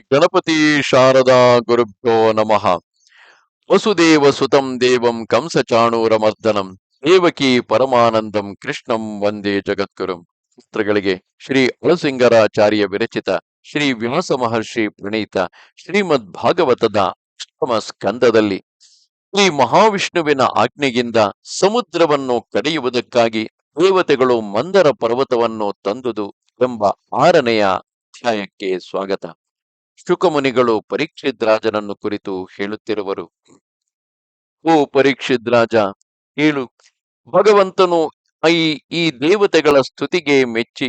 ಗಣಪತಿ ಶಾರದಾ ಗುರುಭ್ಯೋ ನಮಃ. ವಸುದೇವ ಸುತಂ ದೇವಂ ಕಂಸ ಚಾಣೂರಮರ್ದನಂ, ದೇವಕಿ ಪರಮಾನಂದಂ, ಕೃಷ್ಣಂ ವಂದೇ ಜಗದ್ಗುರುಂ. ಪುತ್ರಗಳಿಗೆ ಶ್ರೀ ಅಳಸಿಂಗರಾಚಾರ್ಯ ವಿರಚಿತ ಶ್ರೀ ವ್ಯಾಸ ಮಹರ್ಷಿ ಪ್ರಣೀತ ಶ್ರೀಮದ್ ಭಾಗವತದ ಅಷ್ಟಮ ಸ್ಕಂದದಲ್ಲಿ ಶ್ರೀ ಮಹಾವಿಷ್ಣುವಿನ ಆಜ್ಞೆಯಿಂದ ಸಮುದ್ರವನ್ನು ಕಡೆಯುವುದಕ್ಕಾಗಿ ದೇವತೆಗಳು ಮಂದರ ಪರ್ವತವನ್ನು ತಂದುದು ಎಂಬ ಆರನೆಯ ಅಧ್ಯಾಯಕ್ಕೆ ಸ್ವಾಗತ. ಶುಕಮುನಿಗಳು ಪರೀಕ್ಷಿತ್ ರಾಜನನ್ನು ಕುರಿತು ಹೇಳುತ್ತಿರುವರು. ಓ ಪರೀಕ್ಷಿತ್ ರಾಜ ಹೇಳು. ಭಗವಂತನು ಈ ಈ ದೇವತೆಗಳ ಸ್ತುತಿಗೆ ಮೆಚ್ಚಿ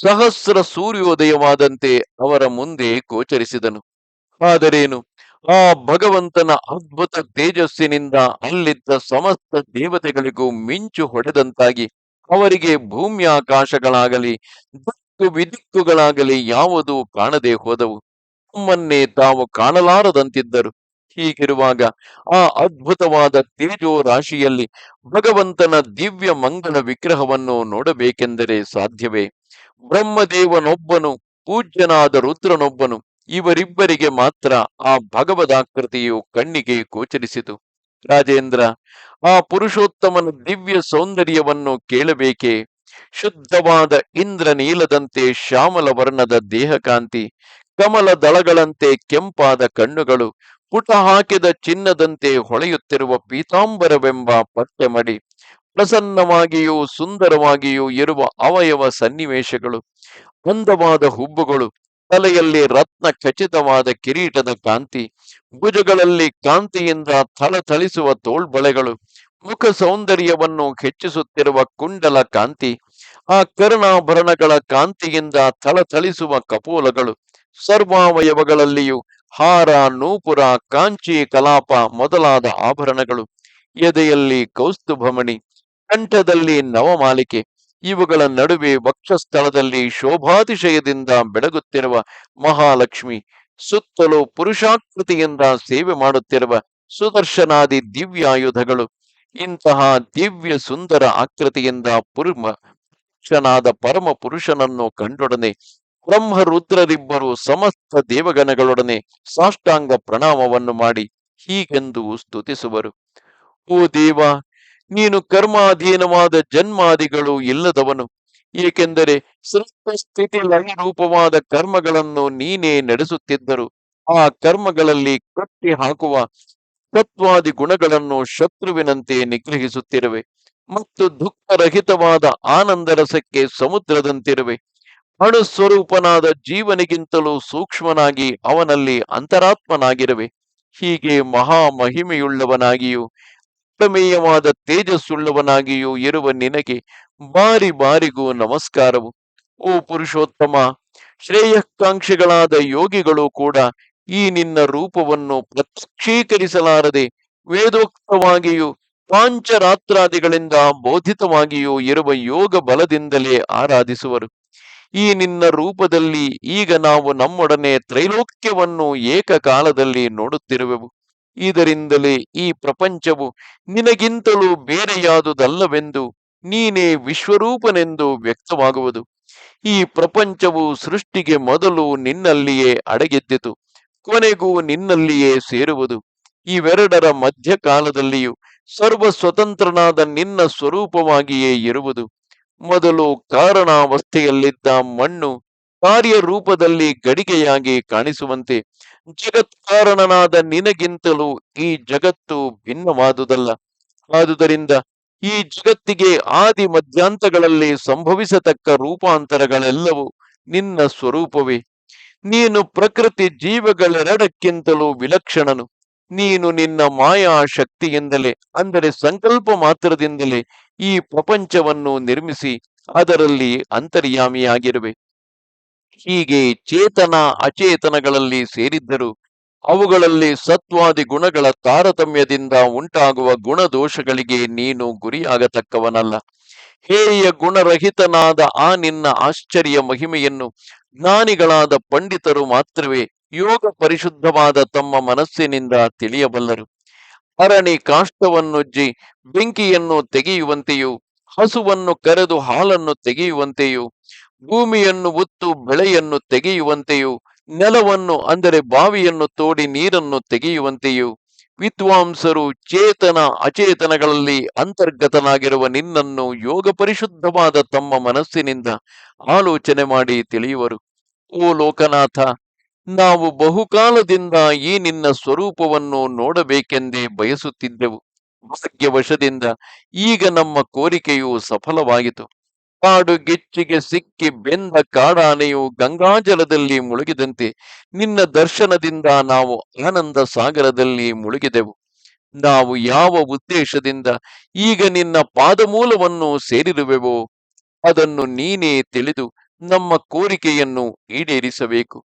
ಸಹಸ್ರ ಸೂರ್ಯೋದಯವಾದಂತೆ ಅವರ ಮುಂದೆ ಗೋಚರಿಸಿದನು. ಆದರೇನು? ಆ ಭಗವಂತನ ಅದ್ಭುತ ತೇಜಸ್ಸಿನಿಂದ ಅಲ್ಲಿದ್ದ ಸಮಸ್ತ ದೇವತೆಗಳಿಗೂ ಮಿಂಚು ಹೊಡೆದಂತಾಗಿ ಅವರಿಗೆ ಭೂಮ್ಯಾಕಾಶಗಳಾಗಲಿ, ದಿಕ್ಕು ವಿದಿಕ್ಕುಗಳಾಗಲಿ ಯಾವುದೂ ಕಾಣದೆ ಹೋದವು. ತಮ್ಮನ್ನೇ ತಾವು ಕಾಣಲಾರದಂತಿದ್ದರು. ಹೀಗಿರುವಾಗ ಆ ಅದ್ಭುತವಾದ ತೇಜೋ ರಾಶಿಯಲ್ಲಿ ಭಗವಂತನ ದಿವ್ಯ ಮಂಗನ ವಿಗ್ರಹವನ್ನು ನೋಡಬೇಕೆಂದರೆ ಸಾಧ್ಯವೇ? ಬ್ರಹ್ಮದೇವನೊಬ್ಬನು, ಪೂಜ್ಯನಾದ ರುದ್ರನೊಬ್ಬನು, ಇವರಿಬ್ಬರಿಗೆ ಮಾತ್ರ ಆ ಭಗವದಾಕೃತಿಯು ಕಣ್ಣಿಗೆ ಗೋಚರಿಸಿತು. ರಾಜೇಂದ್ರ, ಆ ಪುರುಷೋತ್ತಮನ ದಿವ್ಯ ಸೌಂದರ್ಯವನ್ನು ಕೇಳಬೇಕೆ? ಶುದ್ಧವಾದ ಇಂದ್ರ ನೀಲದಂತೆ ಶ್ಯಾಮಲ ವರ್ಣದ ದೇಹಕಾಂತಿ ಕಮಲ ದಳಗಳಂತೆ ಕೆಂಪಾದ ಕಣ್ಣುಗಳು, ಪುಟ ಹಾಕಿದ ಚಿನ್ನದಂತೆ ಹೊಳೆಯುತ್ತಿರುವ ಪೀತಾಂಬರವೆಂಬ ಪತ್ತೆ ಮಡಿ ಪ್ರಸನ್ನವಾಗಿಯೂ ಸುಂದರವಾಗಿಯೂ ಇರುವ ಅವಯವ ಸನ್ನಿವೇಶಗಳು, ಅಂದವಾದ ಹುಬ್ಬುಗಳು, ತಲೆಯಲ್ಲಿ ರತ್ನ ಖಚಿತವಾದ ಕಿರೀಟದ ಕಾಂತಿ, ಭುಜಗಳಲ್ಲಿ ಕಾಂತಿಯಿಂದ ಥಳಥಳಿಸುವ ತೋಳ್ಬಳೆಗಳು, ಮುಖ ಸೌಂದರ್ಯವನ್ನು ಹೆಚ್ಚಿಸುತ್ತಿರುವ ಕುಂಡಲ ಕಾಂತಿ, ಆ ಕರ್ಣಾಭರಣಗಳ ಕಾಂತಿಯಿಂದ ಥಳಥಳಿಸುವ ಕಪೋಲಗಳು ಸರ್ವಾವಯವಗಳಲ್ಲಿಯೂ ಹಾರ, ನೂಪುರ, ಕಾಂಚಿ, ಕಲಾಪ ಮೊದಲಾದ ಆಭರಣಗಳು, ಎದೆಯಲ್ಲಿ ಕೌಸ್ತುಭಮಣಿ, ಕಂಠದಲ್ಲಿ ನವಮಾಲಿಕೆ, ಇವುಗಳ ನಡುವೆ ವಕ್ಷಸ್ಥಳದಲ್ಲಿ ಶೋಭಾತಿಶಯದಿಂದ ಬೆಳಗುತ್ತಿರುವ ಮಹಾಲಕ್ಷ್ಮಿ, ಸುತ್ತಲೂ ಪುರುಷಾಕೃತಿಯಿಂದ ಸೇವೆ ಮಾಡುತ್ತಿರುವ ಸುದರ್ಶನಾದಿ ದಿವ್ಯಾಯುಧಗಳು, ಇಂತಹ ದಿವ್ಯ ಸುಂದರ ಆಕೃತಿಯಿಂದ ಪುರುಷನಾದ ಪರಮ ಪುರುಷನನ್ನು ಕಂಡೊಡನೆ ಬ್ರಹ್ಮ ರುದ್ರರಿಬ್ಬರು ಸಮಸ್ತ ದೇವಗಣಗಳೊಡನೆ ಸಾಷ್ಟಾಂಗ ಪ್ರಣಾಮವನ್ನು ಮಾಡಿ ಹೀಗೆಂದು ಸ್ತುತಿಸುವರು. ಓ ದೇವ, ನೀನು ಕರ್ಮಾಧೀನವಾದ ಜನ್ಮಾದಿಗಳು ಇಲ್ಲದವನು, ಏಕೆಂದರೆ ಸೃಷ್ಟ ಸ್ಥಿತಿ ಲಯ ರೂಪವಾದ ಕರ್ಮಗಳನ್ನು ನೀನೇ ನಡೆಸುತ್ತಿದ್ದರು. ಆ ಕರ್ಮಗಳಲ್ಲಿ ಕಟ್ಟಿ ಹಾಕುವ ತತ್ವಾದಿ ಗುಣಗಳನ್ನು ಶತ್ರುವಿನಂತೆ ನಿಗ್ರಹಿಸುತ್ತಿರುವೆ ಮತ್ತು ದುಃಖರಹಿತವಾದ ಆನಂದರಸಕ್ಕೆ ಸಮುದ್ರದಂತಿರುವೆ. ಅಣು ಸ್ವರೂಪನಾದ ಜೀವನಿಗಿಂತಲೂ ಸೂಕ್ಷ್ಮನಾಗಿ ಅವನಲ್ಲಿ ಅಂತರಾತ್ಮನಾಗಿರುವೆ. ಹೀಗೆ ಮಹಾ ಮಹಿಮೆಯುಳ್ಳವನಾಗಿಯೂ ಪ್ರಮೇಯವಾದ ತೇಜಸ್ಸುಳ್ಳವನಾಗಿಯೂ ಇರುವ ನಿನಗೆ ಬಾರಿ ಬಾರಿಗೂ ನಮಸ್ಕಾರವು. ಓ ಪುರುಷೋತ್ತಮ ಶ್ರೇಯಕಾಂಕ್ಷಿಗಳಾದ ಯೋಗಿಗಳು ಕೂಡ ಈ ನಿನ್ನ ರೂಪವನ್ನು ಪ್ರತ್ಯಕ್ಷೀಕರಿಸಲಾರದೆ, ವೇದೋಕ್ತವಾಗಿಯೂ, ಪಾಂಚರಾತ್ರಾದಿಗಳಿಂದ ಬೋಧಿತವಾಗಿಯೂ ಇರುವ ಯೋಗ ಬಲದಿಂದಲೇ ಆರಾಧಿಸುವರು. ಈ ನಿನ್ನ ರೂಪದಲ್ಲಿ ಈಗ ನಾವು ನಮ್ಮೊಡನೆ ತ್ರೈಲೋಕ್ಯವನ್ನು ಏಕಕಾಲದಲ್ಲಿ ನೋಡುತ್ತಿರುವೆವು. ಇದರಿಂದಲೇ ಈ ಪ್ರಪಂಚವು ನಿನಗಿಂತಲೂ ಬೇರೆಯಾದುದಲ್ಲವೆಂದು ನೀನೇ ವಿಶ್ವರೂಪನೆಂದು ವ್ಯಕ್ತವಾಗುವುದು. ಈ ಪ್ರಪಂಚವು ಸೃಷ್ಟಿಗೆ ಮೊದಲು ನಿನ್ನಲ್ಲಿಯೇ ಅಡಗಿದ್ದಿತು, ಕೊನೆಗೂ ನಿನ್ನಲ್ಲಿಯೇ ಸೇರುವುದು. ಇವೆರಡರ ಮಧ್ಯಕಾಲದಲ್ಲಿಯೂ ಸರ್ವ ಸ್ವತಂತ್ರನಾದ ನಿನ್ನ ಸ್ವರೂಪವಾಗಿಯೇ ಇರುವುದು. ಮೊದಲು ಕಾರಣಾವಸ್ಥೆಯಲ್ಲಿದ್ದ ಮಣ್ಣು ಕಾರ್ಯರೂಪದಲ್ಲಿ ಗಡಿಗೆಯಾಗಿ ಕಾಣಿಸುವಂತೆ. ಜಗತ್ಕಾರಣನಾದ ನಿನಗಿಂತಲೂ ಈ ಜಗತ್ತು ಭಿನ್ನವಾದುದಲ್ಲ. ಆದುದರಿಂದ ಈ ಜಗತ್ತಿಗೆ ಆದಿ ಮಧ್ಯಾಂತಗಳಲ್ಲಿ ಸಂಭವಿಸತಕ್ಕ ರೂಪಾಂತರಗಳೆಲ್ಲವೂ ನಿನ್ನ ಸ್ವರೂಪವೇ. ನೀನು ಪ್ರಕೃತಿ ಜೀವಗಳೆರಡಕ್ಕಿಂತಲೂ ವಿಲಕ್ಷಣನು. ನೀನು ನಿನ್ನ ಮಾಯಾ ಶಕ್ತಿಯಿಂದಲೇ, ಅಂದರೆ ಸಂಕಲ್ಪ ಮಾತ್ರದಿಂದಲೇ ಈ ಪ್ರಪಂಚವನ್ನು ನಿರ್ಮಿಸಿ ಅದರಲ್ಲಿ ಅಂತರ್ಯಾಮಿಯಾಗಿರುವೆ. ಹೀಗೆ ಚೇತನ ಅಚೇತನಗಳಲ್ಲಿ ಸೇರಿದ್ದರು ಅವುಗಳಲ್ಲಿ ಸತ್ವಾದಿ ಗುಣಗಳ ತಾರತಮ್ಯದಿಂದ ಉಂಟಾಗುವ ಗುಣದೋಷಗಳಿಗೆ ನೀನು ಗುರಿಯಾಗತಕ್ಕವನಲ್ಲ. ಹೇಯ ಗುಣರಹಿತನಾದ ಆ ನಿನ್ನ ಆಶ್ಚರ್ಯ ಮಹಿಮೆಯನ್ನು ಜ್ಞಾನಿಗಳಾದ ಪಂಡಿತರು ಮಾತ್ರವೇ ಯೋಗ ಪರಿಶುದ್ಧವಾದ ತಮ್ಮ ಮನಸ್ಸಿನಿಂದ ತಿಳಿಯಬಲ್ಲರು. ಅರಣಿ ಕಾಷ್ಟವನ್ನುಜ್ಜಿ ಬೆಂಕಿಯನ್ನು ತೆಗೆಯುವಂತೆಯೂ, ಹಸುವನ್ನು ಕರೆದು ಹಾಲನ್ನು ತೆಗೆಯುವಂತೆಯೂ, ಭೂಮಿಯನ್ನು ಉತ್ತು ಬೆಳೆಯನ್ನು ತೆಗೆಯುವಂತೆಯೂ, ನೆಲವನ್ನು ಅಂದರೆ ಬಾವಿಯನ್ನು ತೋಡಿ ನೀರನ್ನು ತೆಗೆಯುವಂತೆಯೂ, ವಿದ್ವಾಂಸರು ಚೇತನ ಅಚೇತನಗಳಲ್ಲಿ ಅಂತರ್ಗತನಾಗಿರುವ ನಿನ್ನನ್ನು ಯೋಗ ಪರಿಶುದ್ಧವಾದ ತಮ್ಮ ಮನಸ್ಸಿನಿಂದ ಆಲೋಚನೆ ಮಾಡಿ ತಿಳಿಯುವರು. ಓ ಲೋಕನಾಥ ನಾವು ಬಹುಕಾಲದಿಂದ ಈ ನಿನ್ನ ಸ್ವರೂಪವನ್ನು ನೋಡಬೇಕೆಂದೇ ಬಯಸುತ್ತಿದ್ದೆವು. ಭಾಗ್ಯವಶದಿಂದ ಈಗ ನಮ್ಮ ಕೋರಿಕೆಯು ಸಫಲವಾಯಿತು ಕಾಡು ಗೆಚ್ಚಿಗೆ ಸಿಕ್ಕಿ ಬೆಂದ ಕಾಡಾನೆಯು ಗಂಗಾಜಲದಲ್ಲಿ ಮುಳುಗಿದಂತೆ ನಿನ್ನ ದರ್ಶನದಿಂದ ನಾವು ಆನಂದ ಸಾಗರದಲ್ಲಿ ಮುಳುಗಿದೆವು. ನಾವು ಯಾವ ಉದ್ದೇಶದಿಂದ ಈಗ ನಿನ್ನ ಪಾದಮೂಲವನ್ನು ಸೇರಿರುವೆವೋ ಅದನ್ನು ನೀನೇ ತಿಳಿದು ನಮ್ಮ ಕೋರಿಕೆಯನ್ನು ಈಡೇರಿಸಬೇಕು.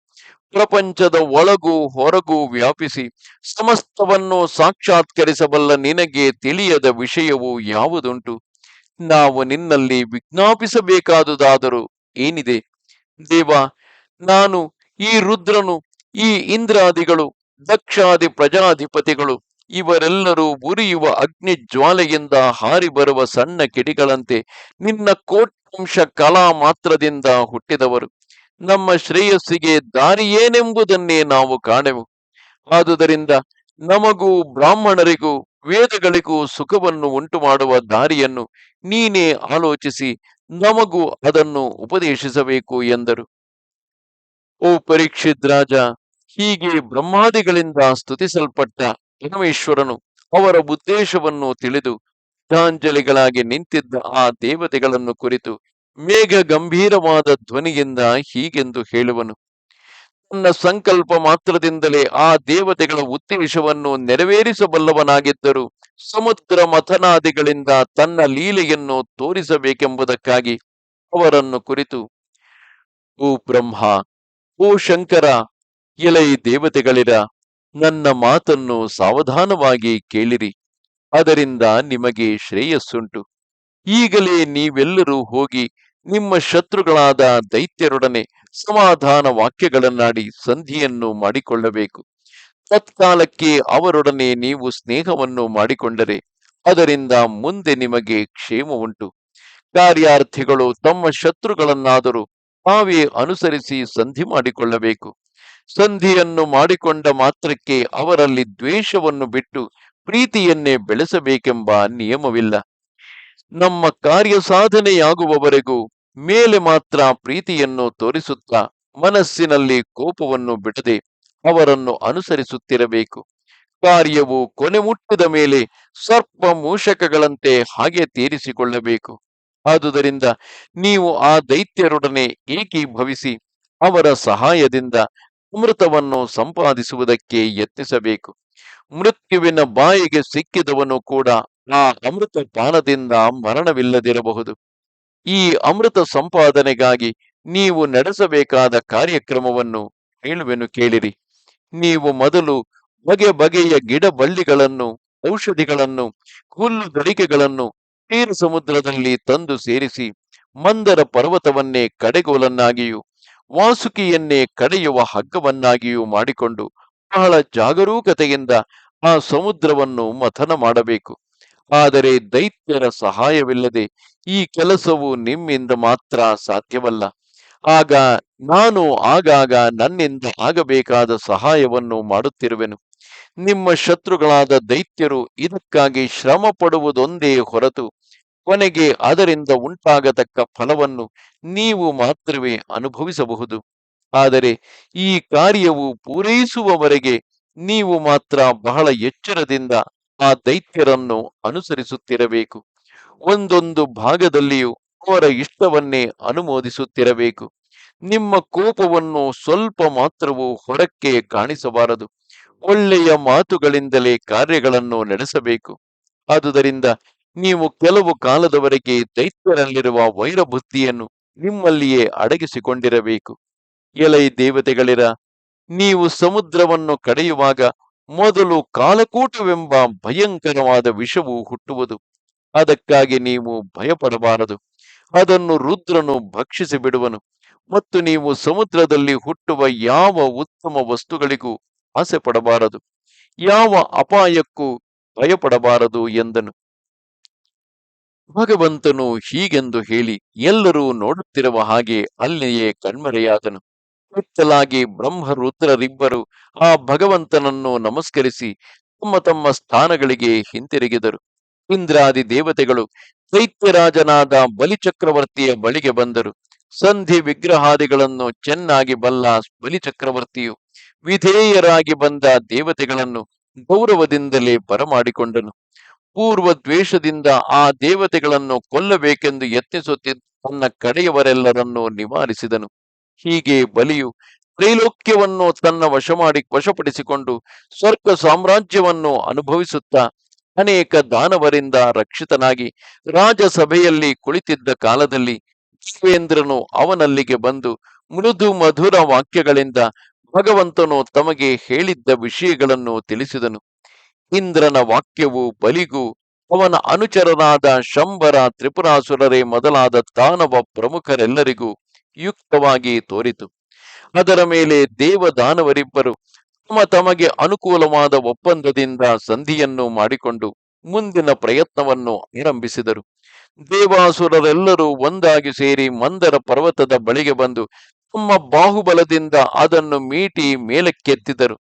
ಪ್ರಪಂಚದ ಒಳಗೂ ಹೊರಗೂ ವ್ಯಾಪಿಸಿ ಸಮಸ್ತವನ್ನು ಸಾಕ್ಷಾತ್ಕರಿಸಬಲ್ಲ ನಿನಗೆ ತಿಳಿಯದ ವಿಷಯವು ಯಾವುದುಂಟು? ನಾವು ನಿನ್ನಲ್ಲಿ ವಿಜ್ಞಾಪಿಸಬೇಕಾದುದಾದರೂ ಏನಿದೆ? ದೇವ, ನಾನು ಈ ರುದ್ರನು, ಈ ಇಂದ್ರಾದಿಗಳು, ದಕ್ಷಾದಿ ಪ್ರಜಾಧಿಪತಿಗಳು, ಇವರೆಲ್ಲರೂ ಉರಿಯುವ ಅಗ್ನಿ ಜ್ವಾಲೆಯಿಂದ ಹಾರಿ ಬರುವ ಸಣ್ಣ ಕಿಡಿಗಳಂತೆ ನಿನ್ನ ಕೋಟ್ಯಾಂಶ ಕಲಾ ಮಾತ್ರದಿಂದ ಹುಟ್ಟಿದವರು. ನಮ್ಮ ಶ್ರೇಯಸ್ಸಿಗೆ ದಾರಿಯೇನೆಂಬುದನ್ನೇ ನಾವು ಕಾಣೆವು. ಆದುದರಿಂದ ನಮಗೂ ಬ್ರಾಹ್ಮಣರಿಗೂ, ವೇದಗಳಿಗೂ ಸುಖವನ್ನು ಉಂಟು ಮಾಡುವ ದಾರಿಯನ್ನು ನೀನೇ ಆಲೋಚಿಸಿ ನಮಗೂ ಅದನ್ನು ಉಪದೇಶಿಸಬೇಕು ಎಂದರು. ಓ ಪರೀಕ್ಷಿತ್ ರಾಜ, ಹೀಗೆ ಬ್ರಹ್ಮಾದಿಗಳಿಂದ ಸ್ತುತಿಸಲ್ಪಟ್ಟ ಪರಮೇಶ್ವರನು ಅವರ ಉದ್ದೇಶವನ್ನು ತಿಳಿದು ಶ್ರದ್ಧಾಂಜಲಿಗಳಾಗಿ ನಿಂತಿದ್ದ ಆ ದೇವತೆಗಳನ್ನು ಕುರಿತು ಮೇಘ ಗಂಭೀರವಾದ ಧ್ವನಿಯಿಂದ ಹೀಗೆಂದು ಹೇಳುವನು, ತನ್ನ ಸಂಕಲ್ಪ ಮಾತ್ರದಿಂದಲೇ ಆ ದೇವತೆಗಳ ಉದ್ದೇಶವನ್ನು ನೆರವೇರಿಸಬಲ್ಲವನಾಗಿದ್ದರು ಸಮುದ್ರ ಮಥನಾದಿಗಳಿಂದ ತನ್ನ ಲೀಲೆಯನ್ನು ತೋರಿಸಬೇಕೆಂಬುದಕ್ಕಾಗಿ ಅವರನ್ನು ಕುರಿತು, ಓ ಬ್ರಹ್ಮ, ಓ ಶಂಕರ, ಎಲೈ ದೇವತೆಗಳಿರ, ನನ್ನ ಮಾತನ್ನು ಸಾವಧಾನವಾಗಿ ಕೇಳಿರಿ, ಅದರಿಂದ ನಿಮಗೆ ಶ್ರೇಯಸ್ಸುಂಟು. ಈಗಲೇ ನೀವೆಲ್ಲರೂ ಹೋಗಿ ನಿಮ್ಮ ಶತ್ರುಗಳಾದ ದೈತ್ಯರೊಡನೆ ಸಮಾಧಾನ ವಾಕ್ಯಗಳನ್ನಾಡಿ ಸಂಧಿಯನ್ನು ಮಾಡಿಕೊಳ್ಳಬೇಕು. ತತ್ಕಾಲಕ್ಕೆ ಅವರೊಡನೆ ನೀವು ಸ್ನೇಹವನ್ನು ಮಾಡಿಕೊಂಡರೆ ಅದರಿಂದ ಮುಂದೆ ನಿಮಗೆ ಕ್ಷೇಮ ಉಂಟು ಕಾರ್ಯಾರ್ಥಿಗಳು ತಮ್ಮ ಶತ್ರುಗಳನ್ನಾದರೂ ತಾವೇ ಅನುಸರಿಸಿ ಸಂಧಿ ಮಾಡಿಕೊಳ್ಳಬೇಕು. ಸಂಧಿಯನ್ನು ಮಾಡಿಕೊಂಡ ಮಾತ್ರಕ್ಕೆ ಅವರಲ್ಲಿ ದ್ವೇಷವನ್ನು ಬಿಟ್ಟು ಪ್ರೀತಿಯನ್ನೇ ಬೆಳೆಸಬೇಕೆಂಬ ನಿಯಮವಿಲ್ಲ. ನಮ್ಮ ಕಾರ್ಯ ಸಾಧನೆಯಾಗುವವರೆಗೂ ಮೇಲೆ ಮಾತ್ರ ಪ್ರೀತಿಯನ್ನು ತೋರಿಸುತ್ತಾ ಮನಸ್ಸಿನಲ್ಲಿ ಕೋಪವನ್ನು ಬಿಡದೆ ಅವರನ್ನು ಅನುಸರಿಸುತ್ತಿರಬೇಕು. ಕಾರ್ಯವು ಕೊನೆ ಮುಟ್ಟಿದ ಮೇಲೆ ಸರ್ಪ ಮೂಷಕಗಳಂತೆ ಹಾಗೆ ತೀರಿಸಿಕೊಳ್ಳಬೇಕು. ಆದುದರಿಂದ ನೀವು ಆ ದೈತ್ಯರೊಡನೆ ಏಕೀಭವಿಸಿ ಅವರ ಸಹಾಯದಿಂದ ಅಮೃತವನ್ನು ಸಂಪಾದಿಸುವುದಕ್ಕೆ ಯತ್ನಿಸಬೇಕು. ಮೃತ್ಯುವಿನ ಬಾಯಿಗೆ ಸಿಕ್ಕಿದವನು ಕೂಡ ಆ ಅಮೃತ ಪಾನದಿಂದ ಮರಣವಿಲ್ಲದಿರಬಹುದು. ಈ ಅಮೃತ ಸಂಪಾದನೆಗಾಗಿ ನೀವು ನಡೆಸಬೇಕಾದ ಕಾರ್ಯಕ್ರಮವನ್ನು ಹೇಳುವೆನು ಕೇಳಿರಿ. ನೀವು ಮೊದಲು ಬಗೆ ಬಗೆಯ ಗಿಡ ಬಳ್ಳಿಗಳನ್ನು, ಔಷಧಿಗಳನ್ನು, ಹುಲ್ಲು ದಡಿಕೆಗಳನ್ನು ತೀರ ಸಮುದ್ರದಲ್ಲಿ ತಂದು ಸೇರಿಸಿ ಮಂದರ ಪರ್ವತವನ್ನೇ ಕಡೆಗೋಲನ್ನಾಗಿಯೂ, ವಾಸುಕಿಯನ್ನೇ ಕಡೆಯುವ ಹಗ್ಗವನ್ನಾಗಿಯೂ ಮಾಡಿಕೊಂಡು ಬಹಳ ಜಾಗರೂಕತೆಯಿಂದ ಆ ಸಮುದ್ರವನ್ನು ಮಥನ ಮಾಡಬೇಕು. ಆದರೆ ದೈತ್ಯರ ಸಹಾಯವಿಲ್ಲದೆ ಈ ಕೆಲಸವು ನಿಮ್ಮಿಂದ ಮಾತ್ರ ಸಾಧ್ಯವಲ್ಲ. ಆಗ ನಾನು ಆಗಾಗ ನನ್ನಿಂದ ಆಗಬೇಕಾದ ಸಹಾಯವನ್ನು ಮಾಡುತ್ತಿರುವೆನು. ನಿಮ್ಮ ಶತ್ರುಗಳಾದ ದೈತ್ಯರು ಇದಕ್ಕಾಗಿ ಶ್ರಮ ಪಡುವುದೊಂದೇ ಹೊರತು ಕೊನೆಗೆ ಅದರಿಂದ ಉಂಟಾಗತಕ್ಕ ಫಲವನ್ನು ನೀವು ಮಾತ್ರವೇ ಅನುಭವಿಸಬಹುದು. ಆದರೆ ಈ ಕಾರ್ಯವು ಪೂರೈಸುವವರೆಗೆ ನೀವು ಮಾತ್ರ ಬಹಳ ಎಚ್ಚರದಿಂದ ಆ ದೈತ್ಯರನ್ನು ಅನುಸರಿಸುತ್ತಿರಬೇಕು. ಒಂದೊಂದು ಭಾಗದಲ್ಲಿಯೂ ಅವರ ಇಷ್ಟವನ್ನೇ ಅನುಮೋದಿಸುತ್ತಿರಬೇಕು. ನಿಮ್ಮ ಕೋಪವನ್ನು ಸ್ವಲ್ಪ ಮಾತ್ರವೂ ಹೊರಕ್ಕೆ ಕಾಣಿಸಬಾರದು. ಒಳ್ಳೆಯ ಮಾತುಗಳಿಂದಲೇ ಕಾರ್ಯಗಳನ್ನು ನಡೆಸಬೇಕು. ಆದುದರಿಂದ ನೀವು ಕೆಲವು ಕಾಲದವರೆಗೆ ದೈತ್ಯರಲ್ಲಿರುವ ವೈರಬುದ್ಧಿಯನ್ನು ನಿಮ್ಮಲ್ಲಿಯೇ ಅಡಗಿಸಿಕೊಂಡಿರಬೇಕು. ಎಲೈ ದೇವತೆಗಳಿರ, ನೀವು ಸಮುದ್ರವನ್ನು ಕಡೆಯುವಾಗ ಮೊದಲು ಕಾಲಕೂಟವೆಂಬ ಭಯಂಕರವಾದ ವಿಷವು ಹುಟ್ಟುವುದು. ಅದಕ್ಕಾಗಿ ನೀವು ಭಯಪಡಬಾರದು. ಅದನ್ನು ರುದ್ರನು ಭಕ್ಷಿಸಿ ಬಿಡುವನು ಮತ್ತು ನೀವು ಸಮುದ್ರದಲ್ಲಿ ಹುಟ್ಟುವ ಯಾವ ಉತ್ತಮ ವಸ್ತುಗಳಿಗೂ ಆಸೆ ಪಡಬಾರದು ಯಾವ ಅಪಾಯಕ್ಕೂ ಭಯಪಡಬಾರದು ಎಂದನು. ಭಗವಂತನು ಹೀಗೆಂದು ಹೇಳಿ ಎಲ್ಲರೂ ನೋಡುತ್ತಿರುವ ಹಾಗೆ ಅಲ್ಲಿಯೇ ಕಣ್ಮರೆಯಾದನು. ಮೆಚ್ಚಲಾಗಿ ಬ್ರಹ್ಮ ರುದ್ರರಿಬ್ಬರು ಆ ಭಗವಂತನನ್ನು ನಮಸ್ಕರಿಸಿ ತಮ್ಮ ತಮ್ಮ ಸ್ಥಾನಗಳಿಗೆ ಹಿಂತಿರುಗಿದರು. ಇಂದ್ರಾದಿ ದೇವತೆಗಳು ದೈತ್ಯರಾಜನಾದ ಬಲಿಚಕ್ರವರ್ತಿಯ ಬಳಿಗೆ ಬಂದರು. ಸಂಧಿ ವಿಗ್ರಹಾದಿಗಳನ್ನು ಚೆನ್ನಾಗಿ ಬಲ್ಲ ಬಲಿಚಕ್ರವರ್ತಿಯು ವಿಧೇಯರಾಗಿ ಬಂದ ದೇವತೆಗಳನ್ನು ಗೌರವದಿಂದಲೇ ಬರಮಾಡಿಕೊಂಡನು. ಪೂರ್ವ ದ್ವೇಷದಿಂದ ಆ ದೇವತೆಗಳನ್ನು ಕೊಲ್ಲಬೇಕೆಂದು ಯತ್ನಿಸುತ್ತಿದ್ದ ತನ್ನ ಕಡೆಯವರೆಲ್ಲರನ್ನು ನಿವಾರಿಸಿದನು. ಹೀಗೆ ಬಲಿಯು ತ್ರೈಲೋಕ್ಯವನ್ನು ತನ್ನ ವಶ ಮಾಡಿ ವಶಪಡಿಸಿಕೊಂಡು ಸ್ವರ್ಗ ಸಾಮ್ರಾಜ್ಯವನ್ನು ಅನುಭವಿಸುತ್ತಾ ಅನೇಕ ದಾನವರಿಂದ ರಕ್ಷಿತನಾಗಿ ರಾಜಸಭೆಯಲ್ಲಿ ಕುಳಿತಿದ್ದ ಕಾಲದಲ್ಲಿ ದೇವೇಂದ್ರನು ಅವನಲ್ಲಿಗೆ ಬಂದು ಮೃದು ಮಧುರ ವಾಕ್ಯಗಳಿಂದ ಭಗವಂತನು ತಮಗೆ ಹೇಳಿದ್ದ ವಿಷಯಗಳನ್ನು ತಿಳಿಸಿದನು. ಇಂದ್ರನ ವಾಕ್ಯವು ಬಲಿಗೂ ಅವನ ಅನುಚರರಾದ ಶಂಬರ ತ್ರಿಪುರಾಸುರರೇ ಮೊದಲಾದ ದಾನವ ಪ್ರಮುಖರೆಲ್ಲರಿಗೂ ಯುಕ್ತವಾಗಿ ತೋರಿತು. ಅದರ ಮೇಲೆ ದೇವದಾನವರಿಬ್ಬರು ತಮ್ಮ ತಮಗೆ ಅನುಕೂಲವಾದ ಒಪ್ಪಂದದಿಂದ ಸಂಧಿಯನ್ನು ಮಾಡಿಕೊಂಡು ಮುಂದಿನ ಪ್ರಯತ್ನವನ್ನು ಆರಂಭಿಸಿದರು. ದೇವಾಸುರರೆಲ್ಲರೂ ಒಂದಾಗಿ ಸೇರಿ ಮಂದರ ಪರ್ವತದ ಬಳಿಗೆ ಬಂದು ತಮ್ಮ ಬಾಹುಬಲದಿಂದ ಅದನ್ನು ಮೀಟಿ ಮೇಲಕ್ಕೆತ್ತಿದರು.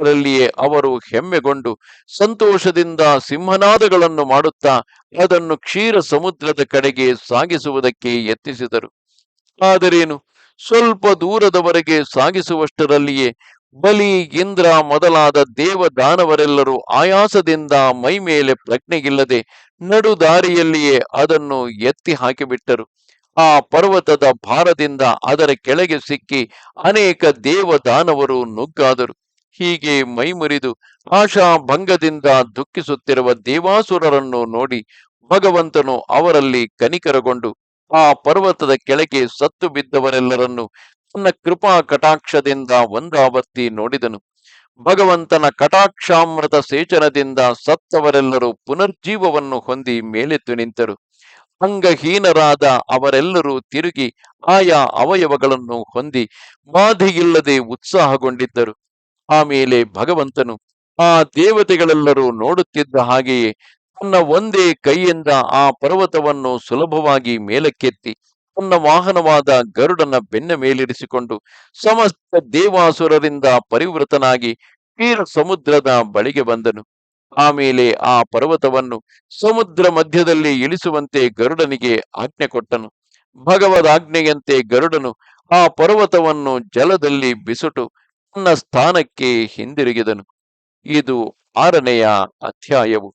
ಅದರಲ್ಲಿಯೇ ಅವರು ಹೆಮ್ಮೆಗೊಂಡು ಸಂತೋಷದಿಂದ ಸಿಂಹನಾದಗಳನ್ನು ಮಾಡುತ್ತಾ ಅದನ್ನು ಕ್ಷೀರ ಸಮುದ್ರದ ಕಡೆಗೆ ಸಾಗಿಸುವುದಕ್ಕೆ ಯತ್ನಿಸಿದರು. ಆದರೇನು? ಸ್ವಲ್ಪ ದೂರದವರೆಗೆ ಸಾಗಿಸುವಷ್ಟರಲ್ಲಿಯೇ ಬಲಿ ಇಂದ್ರ ಮೊದಲಾದ ದೇವ ದಾನವರೆಲ್ಲರೂ ಆಯಾಸದಿಂದ ಮೈ ಮೇಲೆ ಪ್ರಜ್ಞೆಗಿಲ್ಲದೆ ನಡು ದಾರಿಯಲ್ಲಿಯೇ ಅದನ್ನು ಎತ್ತಿ ಹಾಕಿಬಿಟ್ಟರು. ಆ ಪರ್ವತದ ಭಾರದಿಂದ ಅದರ ಕೆಳಗೆ ಸಿಕ್ಕಿ ಅನೇಕ ದೇವ ದಾನವರು ನುಗ್ಗಾದರು. ಹೀಗೆ ಮೈಮುರಿದು ಆಶಾ ಭಂಗದಿಂದ ದುಃಖಿಸುತ್ತಿರುವ ದೇವಾಸುರರನ್ನು ನೋಡಿ ಭಗವಂತನು ಅವರಲ್ಲಿ ಕನಿಕರಗೊಂಡು ಆ ಪರ್ವತದ ಕೆಳಗೆ ಸತ್ತು ಬಿದ್ದವರೆಲ್ಲರನ್ನು ತನ್ನ ಕೃಪಾ ಕಟಾಕ್ಷದಿಂದ ಒಂದಾವರ್ತಿ ನೋಡಿದನು. ಭಗವಂತನ ಕಟಾಕ್ಷಾಮೃತ ಸೇಚನದಿಂದ ಸತ್ತವರೆಲ್ಲರೂ ಪುನರ್ಜೀವವನ್ನು ಹೊಂದಿ ಮೇಲೆತ್ತು ನಿಂತರು. ಅಂಗಹೀನರಾದ ಅವರೆಲ್ಲರೂ ತಿರುಗಿ ಆಯಾ ಅವಯವಗಳನ್ನು ಹೊಂದಿ ಬಾಧೆಯಿಲ್ಲದೆ ಉತ್ಸಾಹಗೊಂಡಿದ್ದರು. ಆಮೇಲೆ ಭಗವಂತನು ಆ ದೇವತೆಗಳೆಲ್ಲರೂ ನೋಡುತ್ತಿದ್ದ ಹಾಗೆಯೇ ತನ್ನ ಒಂದೇ ಕೈಯಿಂದ ಆ ಪರ್ವತವನ್ನು ಸುಲಭವಾಗಿ ಮೇಲಕ್ಕೆತ್ತಿ ತನ್ನ ವಾಹನವಾದ ಗರುಡನ ಬೆನ್ನ ಮೇಲಿರಿಸಿಕೊಂಡು ಸಮಸ್ತ ದೇವಾಸುರರಿಂದ ಪರಿವೃತನಾಗಿ ಕ್ಷೀರ ಸಮುದ್ರದ ಬಳಿಗೆ ಬಂದನು. ಆಮೇಲೆ ಆ ಪರ್ವತವನ್ನು ಸಮುದ್ರ ಮಧ್ಯದಲ್ಲಿ ಇಳಿಸುವಂತೆ ಗರುಡನಿಗೆ ಆಜ್ಞೆ ಕೊಟ್ಟನು. ಭಗವದಾಜ್ಞೆಯಂತೆ ಗರುಡನು ಆ ಪರ್ವತವನ್ನು ಜಲದಲ್ಲಿ ಬಿಸುಟು ತನ್ನ ಸ್ಥಾನಕ್ಕೆ ಹಿಂದಿರುಗಿದನು. ಇದು ಆರನೆಯ ಅಧ್ಯಾಯವು.